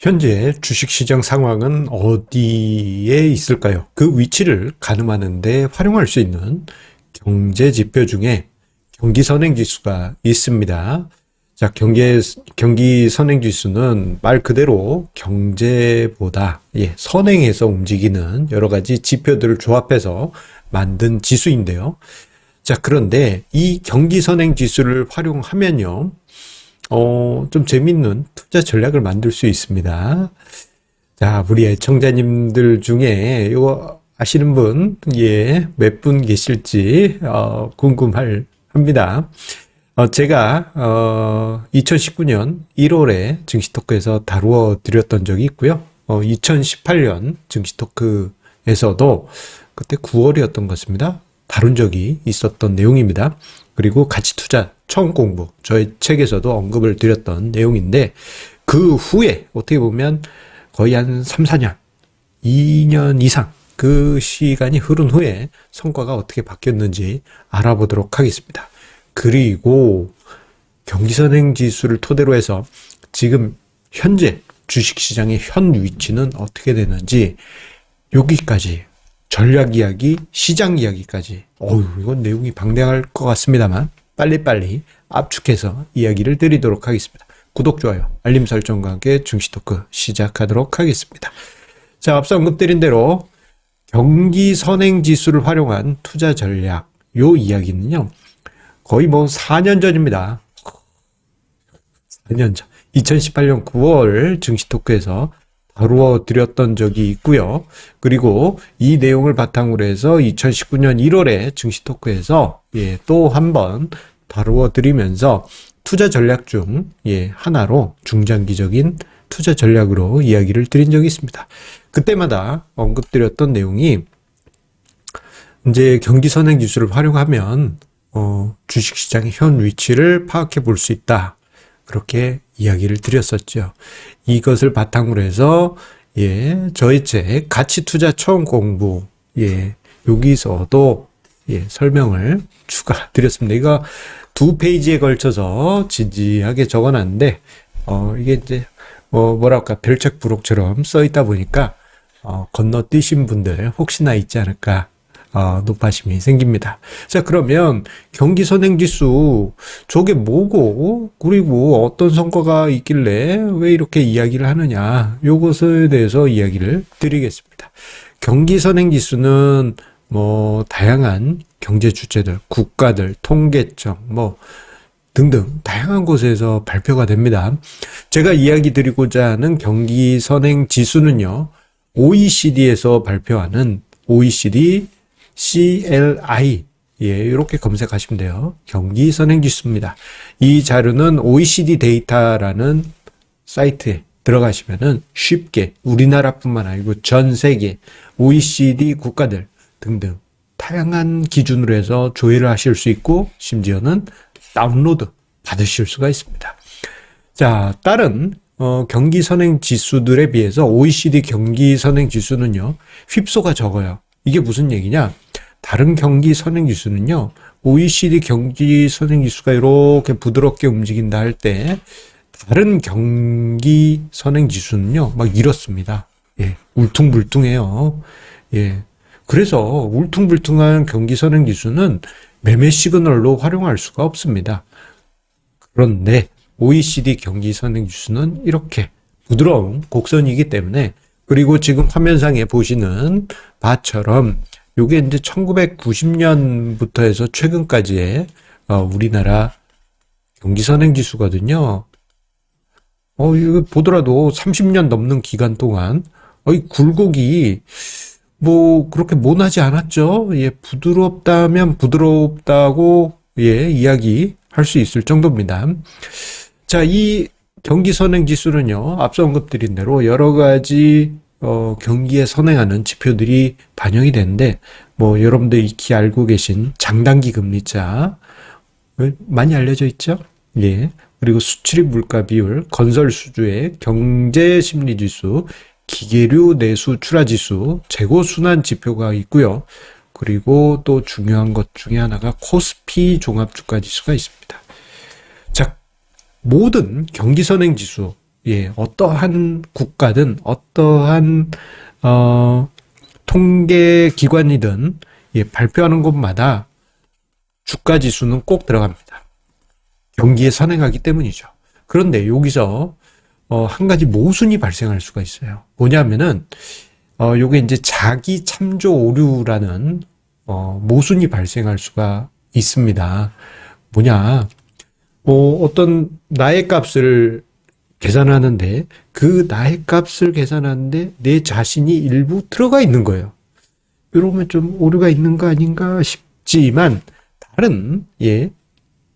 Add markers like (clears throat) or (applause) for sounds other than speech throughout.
현재 주식시장 상황은 어디에 있을까요? 그 위치를 가늠하는데 활용할 수 있는 경제 지표 중에 경기 선행 지수가 있습니다. 자, 경기, 경기 선행 지수는 말 그대로 경제보다, 예, 선행해서 움직이는 여러 가지 지표들을 조합해서 만든 지수인데요. 자, 그런데 이 경기 선행 지수를 활용하면요. 어, 좀 재밌는 투자 전략을 만들 수 있습니다. 자, 우리 애청자님들 중에 이거 아시는 분, 예, 몇 분 계실지, 어, 궁금할, 합니다. 어, 제가, 어, 2019년 1월에 증시토크에서 다루어 드렸던 적이 있고요. 어, 2018년 증시토크에서도 그때 9월이었던 것 같습니다. 다룬 적이 있었던 내용입니다. 그리고 가치 투자 처음 공부 저의 책에서도 언급을 드렸던 내용인데 그 후에 어떻게 보면 거의 한 3, 4년, 2년 이상 그 시간이 흐른 후에 성과가 어떻게 바뀌었는지 알아보도록 하겠습니다. 그리고 경기선행 지수를 토대로 해서 지금 현재 주식시장의 현 위치는 어떻게 되는지 여기까지 전략 이야기, 시장 이야기까지. 어유 이건 내용이 방대할 것 같습니다만 빨리빨리 압축해서 이야기를 드리도록 하겠습니다. 구독, 좋아요, 알림 설정과 함께 중시 토크 시작하도록 하겠습니다. 자, 앞서 언급드린 대로 경기 선행 지수를 활용한 투자 전략 요 이야기는요. 거의 뭐 4년 전입니다. 4년 전. 2018년 9월 증시 토크에서 다루어 드렸던 적이 있고요. 그리고 이 내용을 바탕으로 해서 2019년 1월에 증시 토크에서 예, 또 한번 다루어 드리면서 투자 전략 중 예, 하나로 중장기적인 투자 전략으로 이야기를 드린 적이 있습니다. 그때마다 언급드렸던 내용이 이제 경기 선행 기술을 활용하면 어, 주식 시장의 현 위치를 파악해 볼 수 있다. 그렇게 이야기를 드렸었죠. 이것을 바탕으로 해서 예, 저희 책 가치 투자 처음 공부 예, 여기서도 예, 설명을 추가 드렸습니다. 이거 두 페이지에 걸쳐서 진지하게 적어놨는데 어, 이게 이제 뭐 뭐랄까 별책 부록처럼 써 있다 보니까 어, 건너뛰신 분들 혹시나 있지 않을까 어, 높아심이 생깁니다. 자, 그러면 경기 선행지수 저게 뭐고 그리고 어떤 성과가 있길래 왜 이렇게 이야기를 하느냐 요것에 대해서 이야기를 드리겠습니다. 경기 선행지수는 뭐 다양한 경제 주체들, 국가들, 통계청 뭐 등등 다양한 곳에서 발표가 됩니다. 제가 이야기 드리고자 하는 경기 선행 지수는요. OECD에서 발표하는 OECD CLI 예, 이렇게 검색하시면 돼요. 경기 선행 지수입니다. 이 자료는 OECD 데이터라는 사이트에 들어가시면은 쉽게 우리나라뿐만 아니고 전 세계 OECD 국가들 등등 다양한 기준으로 해서 조회를 하실 수 있고 심지어는 다운로드 받으실 수가 있습니다. 자, 다른 어, 경기 선행 지수들에 비해서 OECD 경기 선행 지수는요, 휩소가 적어요. 이게 무슨 얘기냐? 다른 경기 선행 지수는요, OECD 경기 선행 지수가 이렇게 부드럽게 움직인다 할 때, 다른 경기 선행 지수는요, 막 이렇습니다. 예, 울퉁불퉁해요. 예. 그래서 울퉁불퉁한 경기 선행 지수는 매매 시그널로 활용할 수가 없습니다. 그런데 OECD 경기 선행 지수는 이렇게 부드러운 곡선이기 때문에 그리고 지금 화면상에 보시는 바처럼 요게 이제 1990년부터 해서 최근까지의 어, 우리나라 경기 선행 지수거든요. 어, 이거 보더라도 30년 넘는 기간 동안 어, 이 굴곡이 뭐 그렇게 모나지 않았죠. 예, 부드럽다면 부드럽다고 예, 이야기 할 수 있을 정도입니다. 자, 이 경기 선행 지수는요. 앞서 언급드린 대로 여러 가지 어, 경기에 선행하는 지표들이 반영이 되는데 뭐 여러분들 익히 알고 계신 장단기 금리차 어, 많이 알려져 있죠? 예. 그리고 수출입 물가 비율, 건설 수주의 경제 심리 지수, 기계류 내수 출하 지수, 재고 순환 지표가 있고요. 그리고 또 중요한 것 중에 하나가 코스피 종합 주가 지수가 있습니다. 자, 모든 경기 선행 지수 예, 어떠한 국가든 어떠한 어 통계 기관이든 예, 발표하는 곳마다 주가 지수는 꼭 들어갑니다. 경기에 선행하기 때문이죠. 그런데 여기서 어, 한 가지 모순이 발생할 수가 있어요. 뭐냐면은 어, 요게 이제 자기 참조 오류라는 어, 모순이 발생할 수가 있습니다. 뭐냐? 어, 어떤 나의 값을 계산하는데 그 나의 값을 계산하는데 내 자신이 일부 들어가 있는 거예요. 이러면 좀 오류가 있는 거 아닌가 싶지만 다른 예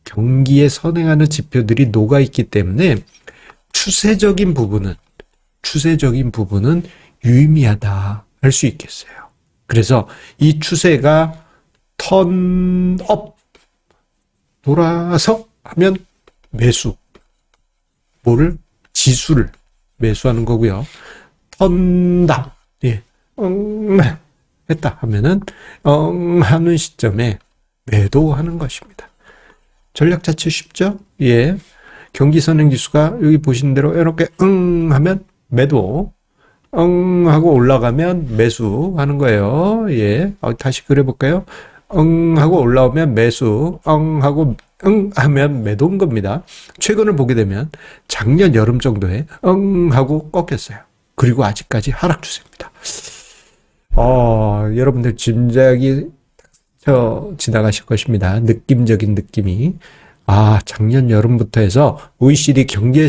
경기에 선행하는 지표들이 녹아 있기 때문에 추세적인 부분은 추세적인 부분은 유의미하다 할 수 있겠어요. 그래서 이 추세가 턴업 돌아서 하면 매수 뭐를 지수를 매수하는 거고요. 턴다운 예. 응, 했다 하면은 응 하는 시점에 매도하는 것입니다. 전략 자체 쉽죠? 예. 경기 선행 지수가 여기 보신 대로 이렇게 응 하면 매도 응 하고 올라가면 매수하는 거예요. 예. 어, 다시 그려 볼까요? 응 하고 올라오면 매수, 응 하고 응 하면 매도인 겁니다. 최근을 보게 되면 작년 여름 정도에 응 하고 꺾였어요. 그리고 아직까지 하락 추세입니다. 어, 여러분들 짐작이 저 지나가실 것입니다. 느낌적인 느낌이. 아, 작년 여름부터 해서 OECD 경기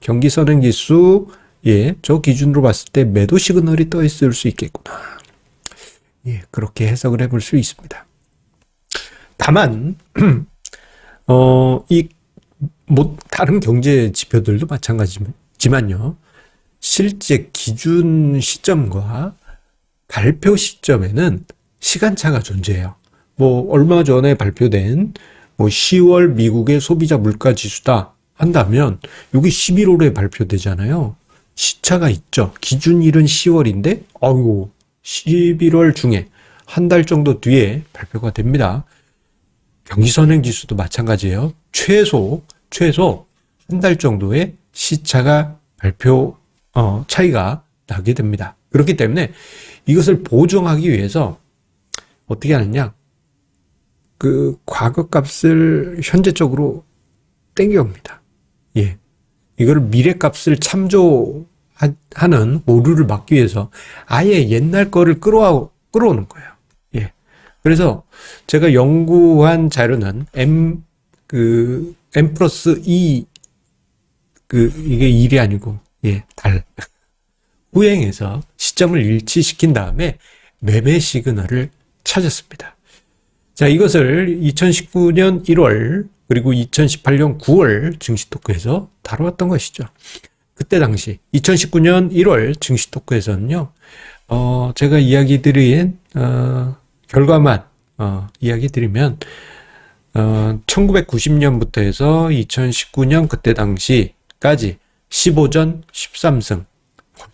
경기 선행 지수 예, 저 기준으로 봤을 때 매도 시그널이 떠 있을 수 있겠구나. 예, 그렇게 해석을 해볼 수 있습니다. 다만 (clears throat) 어, 이, 뭐, 다른 경제 지표들도 마찬가지지만요. 실제 기준 시점과 발표 시점에는 시간차가 존재해요. 뭐, 얼마 전에 발표된 뭐 10월 미국의 소비자 물가 지수다 한다면, 여기 11월에 발표되잖아요. 시차가 있죠. 기준일은 10월인데, 아이고, 11월 중에 한 달 정도 뒤에 발표가 됩니다. 경기선행 지수도 마찬가지예요. 최소 최소 한 달 정도의 시차가 발표 어, 차이가 나게 됩니다. 그렇기 때문에 이것을 보정하기 위해서 어떻게 하느냐? 그 과거 값을 현재적으로 땡겨옵니다. 예. 이걸 미래 값을 참조하는 오류를 막기 위해서 아예 옛날 거를 끌어와, 끌어오는 거예요. 그래서 제가 연구한 자료는 M 그 M 플러스 2그 이게 1이 아니고 예, 달 (laughs) 후행해서 시점을 일치시킨 다음에 매매 시그널을 찾았습니다. 자, 이것을 2019년 1월 그리고 2018년 9월 증시 토크에서 다뤄왔던 것이죠. 그때 당시 2019년 1월 증시 토크에서는요. 어, 제가 이야기 드린 어, 결과만 어, 이야기 드리면 어, 1990년부터 해서 2019년 그때 당시까지 15전 13승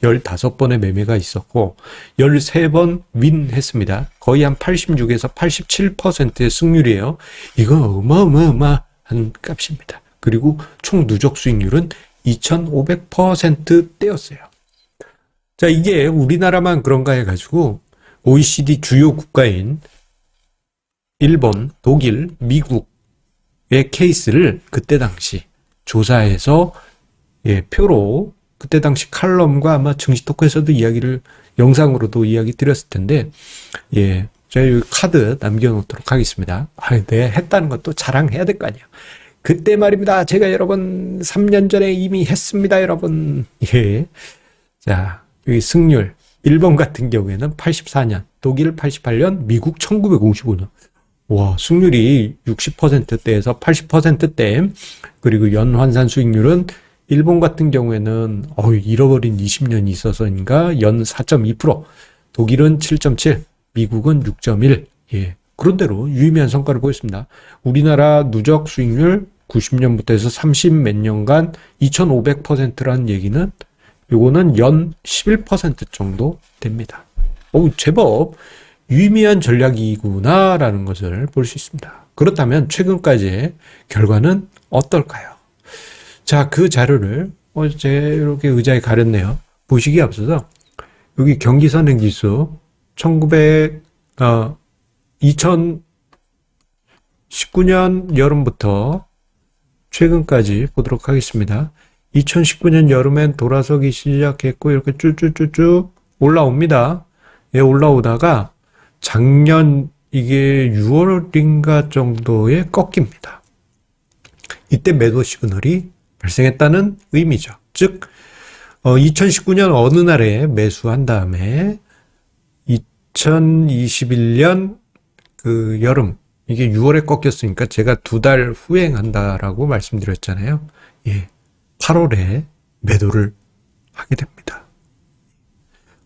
15번의 매매가 있었고 13번 윈 했습니다. 거의 한 86에서 87%의 승률이에요. 이건 어마어마한 값입니다. 그리고 총 누적 수익률은 2500%대였어요. 자, 이게 우리나라만 그런가 해가지고 OECD 주요 국가인 일본, 독일, 미국의 케이스를 그때 당시 조사해서 예, 표로 그때 당시 칼럼과 아마 증시 토크에서도 이야기를 영상으로도 이야기 드렸을 텐데 예, 제가 카드 남겨놓도록 하겠습니다. 아, 네, 했다는 것도 자랑해야 될 거 아니에요. 그때 말입니다. 제가 여러분 3년 전에 이미 했습니다, 여러분. 예. 자, 여기 승률 일본 같은 경우에는 84년, 독일 88년, 미국 1955년. 와, 승률이 60%대에서 80%대, 그리고 연환산 수익률은 일본 같은 경우에는 어 잃어버린 20년이 있어서인가 연 4.2%, 독일은 7.7, 미국은 6.1. 예. 그런 대로 유의미한 성과를 보였습니다. 우리나라 누적 수익률 90년부터 해서 30 몇 년간 2,500%라는 얘기는 요거는 연 11% 정도 됩니다. 오, 제법 유의미한 전략이구나라는 것을 볼 수 있습니다. 그렇다면 최근까지의 결과는 어떨까요? 자, 그 자료를 어, 제 이렇게 의자에 가렸네요. 보시기에 앞서서 여기 경기 선행 지수 1900, 어, 2019년 여름부터 최근까지 보도록 하겠습니다. 2019년 여름엔 돌아서기 시작했고 이렇게 쭈쭈쭈쭈 올라옵니다. 예, 올라오다가 작년 이게 6월인가 정도에 꺾입니다. 이때 매도 시그널이 발생했다는 의미죠. 즉, 어, 2019년 어느 날에 매수한 다음에 2021년 그 여름 이게 6월에 꺾였으니까 제가 두 달 후행한다라고 말씀드렸잖아요. 예. 8월에 매도를 하게 됩니다.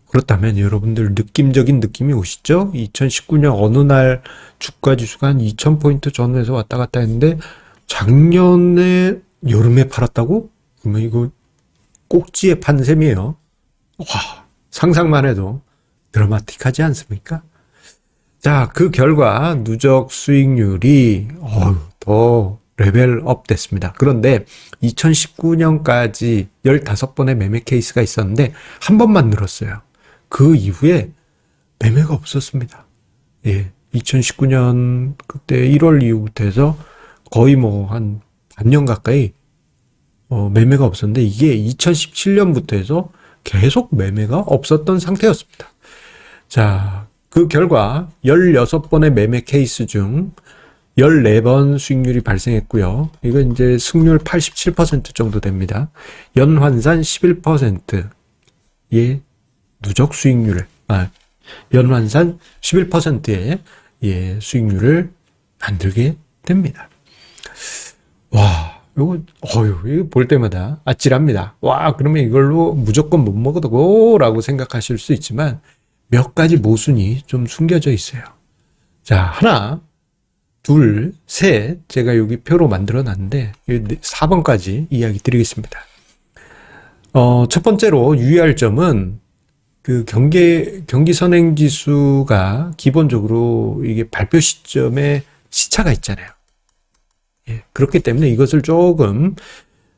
그렇다면 여러분들 느낌적인 느낌이 오시죠? 2019년 어느 날 주가 지수가 한 2000포인트 전후에서 왔다 갔다 했는데 작년에 여름에 팔았다고? 그러면 이거 꼭지에 판 셈이에요. 와, 상상만 해도 드라마틱하지 않습니까? 자, 그 결과 누적 수익률이 어휴, 더 레벨업 됐습니다. 그런데 2019년까지 15번의 매매 케이스가 있었는데 한 번만 늘었어요. 그 이후에 매매가 없었습니다. 예. 2019년 그때 1월 이후부터 해서 거의 뭐 한 반년 가까이 어, 매매가 없었는데 이게 2017년부터 해서 계속 매매가 없었던 상태였습니다. 자, 그 결과 16번의 매매 케이스 중 14번 수익률이 발생했고요. 이거 이제 승률 87% 정도 됩니다. 연환산 11%의 누적 수익률을, 아, 연환산 11%의 예, 수익률을 만들게 됩니다. 와, 이거, 어휴, 이거 볼 때마다 아찔합니다. 와, 그러면 이걸로 무조건 못 먹어도 라고 생각하실 수 있지만 몇 가지 모순이 좀 숨겨져 있어요. 자, 하나, 둘, 셋, 제가 여기 표로 만들어 놨는데, 4번까지 이야기 드리겠습니다. 어, 첫 번째로 유의할 점은, 그 경계, 경기 선행 지수가 기본적으로 이게 발표 시점에 시차가 있잖아요. 예, 그렇기 때문에 이것을 조금,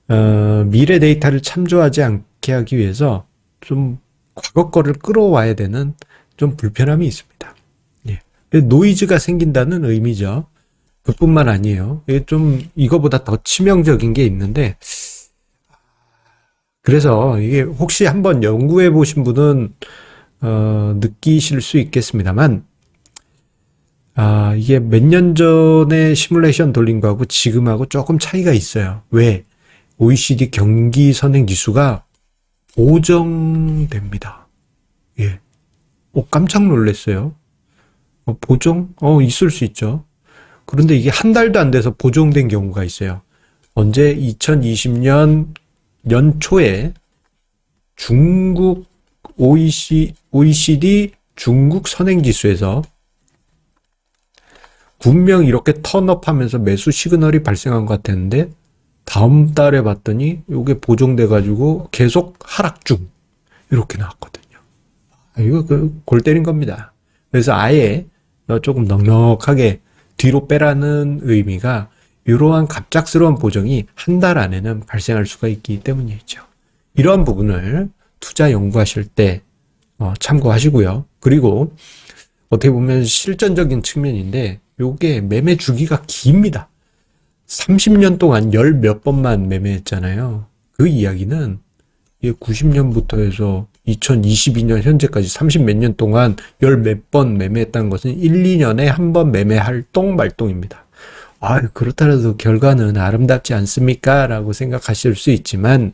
어, 미래 데이터를 참조하지 않게 하기 위해서 좀 과거 거를 끌어와야 되는 좀 불편함이 있습니다. 예. 노이즈가 생긴다는 의미죠. 그뿐만 아니에요. 이게 좀 이거보다 더 치명적인 게 있는데 그래서 이게 혹시 한번 연구해 보신 분은 어, 느끼실 수 있겠습니다만 아, 이게 몇 년 전에 시뮬레이션 돌린 거하고 지금하고 조금 차이가 있어요. 왜? OECD 경기 선행 지수가 보정됩니다. 예. 어, 깜짝 놀랐어요. 어, 보정? 어, 있을 수 있죠. 그런데 이게 한 달도 안 돼서 보정된 경우가 있어요. 언제 2020년 연초에 중국 OECD, 중국 선행지수에서 분명 이렇게 턴업하면서 매수 시그널이 발생한 것 같았는데 다음 달에 봤더니 이게 보정돼 가지고 계속 하락 중 이렇게 나왔거든요. 아, 이거 그 골 때린 겁니다. 그래서 아예 조금 넉넉하게 뒤로 빼라는 의미가 이러한 갑작스러운 보정이 한 달 안에는 발생할 수가 있기 때문이죠. 이러한 부분을 투자 연구하실 때 어, 참고하시고요. 그리고 어떻게 보면 실전적인 측면인데 요게 매매 주기가 깁니다. 30년 동안 열 몇 번만 매매했잖아요. 그 이야기는 90년부터 해서 2022년 현재까지 30 몇 년 동안 열 몇 번 매매했다는 것은 1, 2년에 한 번 매매할 똥 말똥입니다. 아, 그렇다라도 결과는 아름답지 않습니까? 라고 생각하실 수 있지만,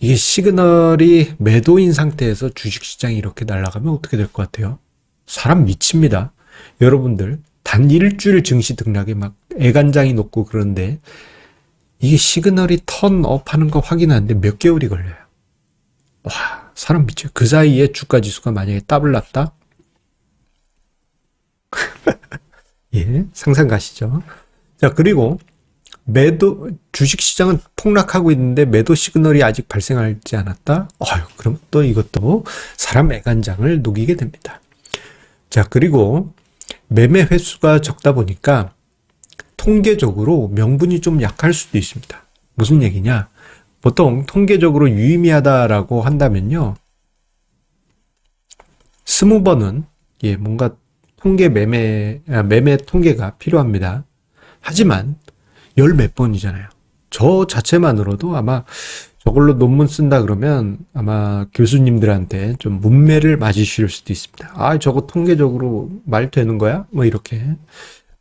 이게 시그널이 매도인 상태에서 주식시장이 이렇게 날아가면 어떻게 될 것 같아요? 사람 미칩니다. 여러분들, 단 일주일 증시 등락에 막 애간장이 높고 그런데, 이게 시그널이 턴업 하는 거 확인하는데 몇 개월이 걸려요. 와, 사람 미쳐요. 그 사이에 주가 지수가 만약에 더블 났다? (laughs) 예, 상상 가시죠. 자, 그리고 매도, 주식 시장은 폭락하고 있는데 매도 시그널이 아직 발생하지 않았다? 어휴, 그럼 또 이것도 사람 애간장을 녹이게 됩니다. 자, 그리고 매매 횟수가 적다 보니까 통계적으로 명분이 좀 약할 수도 있습니다. 무슨 얘기냐? 보통 통계적으로 유의미하다라고 한다면요. 스무 번은 예, 뭔가 통계 매매 아, 매매 통계가 필요합니다. 하지만 열 몇 번이잖아요. 저 자체만으로도 아마 저걸로 논문 쓴다 그러면 아마 교수님들한테 좀 문매를 맞으실 수도 있습니다. 아, 저거 통계적으로 말 되는 거야? 뭐 이렇게.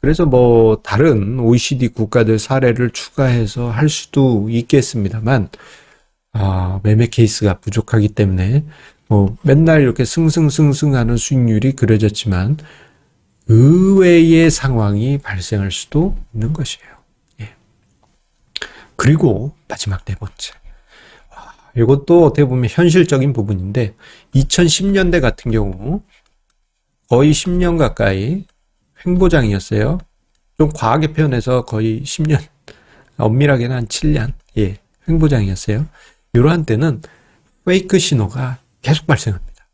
그래서 뭐 다른 OECD 국가들 사례를 추가해서 할 수도 있겠습니다만 아, 매매 케이스가 부족하기 때문에 뭐 맨날 이렇게 승승승승하는 수익률이 그려졌지만 의외의 상황이 발생할 수도 있는 것이에요. 예. 그리고 마지막 네 번째. 와, 이것도 어떻게 보면 현실적인 부분인데 2010년대 같은 경우 거의 10년 가까이 횡보장이었어요. 좀 과하게 표현해서 거의 10년, (laughs) 엄밀하게는 한 7년, 예, 횡보장이었어요. 이러한 때는 페이크 신호가 계속 발생합니다.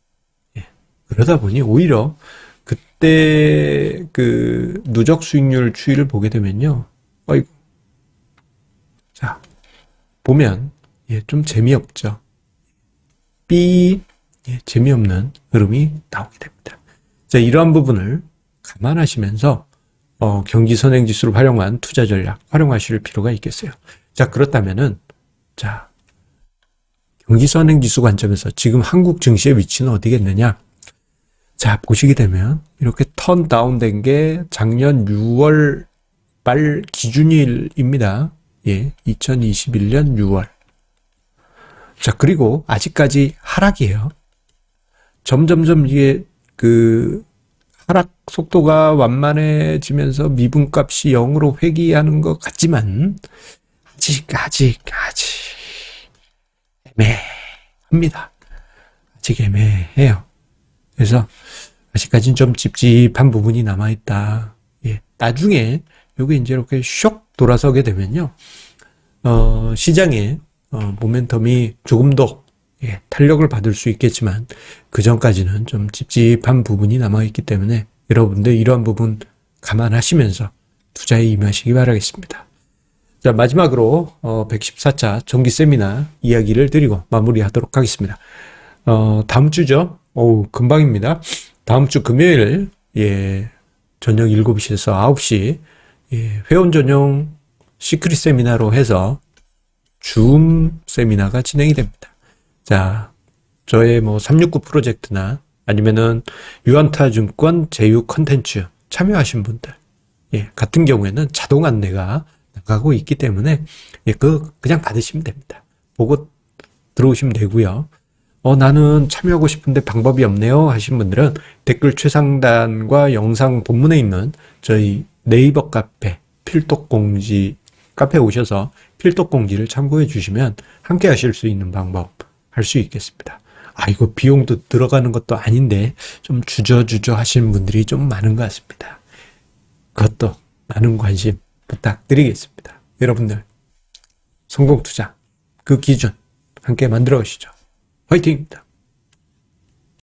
예, 그러다 보니 오히려 그때 그 누적 수익률 추이를 보게 되면요. 어이구. 자, 보면, 예, 좀 재미없죠. 삐, 예, 재미없는 흐름이 나오게 됩니다. 자, 이러한 부분을 감안하시면서 어, 경기 선행 지수를 활용한 투자 전략 활용하실 필요가 있겠어요. 자, 그렇다면은 자, 경기 선행 지수 관점에서 지금 한국 증시의 위치는 어디겠느냐? 자, 보시게 되면 이렇게 턴 다운된 게 작년 6월 말 기준일입니다. 예, 2021년 6월. 자, 그리고 아직까지 하락이에요. 점점점 이게 그 하락 속도가 완만해지면서 미분값이 0으로 회귀하는 것 같지만 아직 아직 아직 애매합니다. 아직 애매해요. 그래서 아직까지는 좀 찝찝한 부분이 남아 있다. 예. 나중에 요게 이제 이렇게 쇽 돌아서게 되면요. 어, 시장에 어, 모멘텀이 조금 더 예, 탄력을 받을 수 있겠지만 그 전까지는 좀 찝찝한 부분이 남아 있기 때문에 여러분들 이러한 부분 감안하시면서 투자에 임하시기 바라겠습니다. 자, 마지막으로 어, 114차 정기 세미나 이야기를 드리고 마무리하도록 하겠습니다. 어, 다음 주죠. 오, 금방입니다. 다음 주 금요일 예, 저녁 7시에서 9시 예, 회원 전용 시크릿 세미나로 해서 줌 세미나가 진행이 됩니다. 자, 저의 뭐 369 프로젝트나 아니면은 유한타 증권 제휴 컨텐츠 참여하신 분들, 예, 같은 경우에는 자동 안내가 나가고 있기 때문에, 예, 그, 그냥 받으시면 됩니다. 보고 들어오시면 되고요. 어, 나는 참여하고 싶은데 방법이 없네요 하신 분들은 댓글 최상단과 영상 본문에 있는 저희 네이버 카페 필독 공지 카페 오셔서 필독 공지를 참고해 주시면 함께 하실 수 있는 방법 할 수 있겠습니다. 아, 이거 비용도 들어가는 것도 아닌데 좀 주저주저 하시는 분들이 좀 많은 것 같습니다. 그것도 많은 관심 부탁드리겠습니다. 여러분들 성공 투자 그 기준 함께 만들어 가시죠. 화이팅입니다.